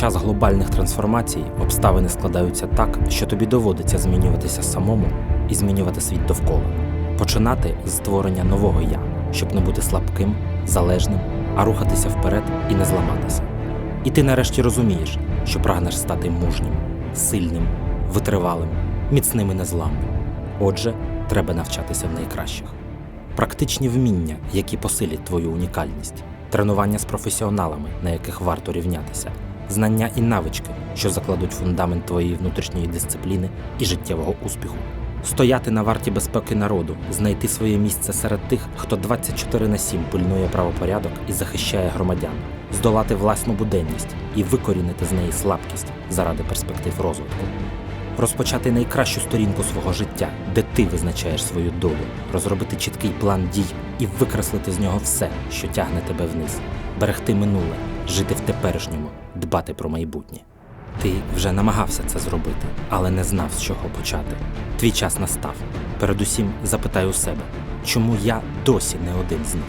час глобальних трансформацій обставини складаються так, що тобі доводиться змінюватися самому і змінювати світ довкола. Починати з створення нового я, щоб не бути слабким, залежним, а рухатися вперед і не зламатися. І ти нарешті розумієш, що прагнеш стати мужнім, сильним, витривалим, міцним і незламним. Отже, треба навчатися в найкращих. Практичні вміння, які посилять твою унікальність, тренування з професіоналами, на яких варто рівнятися, знання і навички, що закладуть фундамент твоєї внутрішньої дисципліни і життєвого успіху. Стояти на варті безпеки народу, знайти своє місце серед тих, хто 24 на 7 пильнує правопорядок і захищає громадян, здолати власну буденність і викорінити з неї слабкість заради перспектив розвитку. Розпочати найкращу сторінку свого життя, де ти визначаєш свою долю, розробити чіткий план дій і викреслити з нього все, що тягне тебе вниз, берегти минуле, жити в теперішньому, дбати про майбутнє. Ти вже намагався це зробити, але не знав, з чого почати. Твій час настав. Передусім запитай у себе, чому я досі не один з них.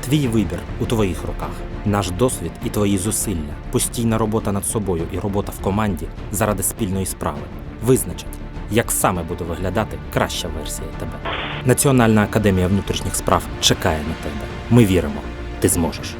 Твій вибір у твоїх руках, наш досвід і твої зусилля, постійна робота над собою і робота в команді заради спільної справи визначать, як саме буде виглядати краща версія тебе. Національна академія внутрішніх справ чекає на тебе. Ми віримо, ти зможеш.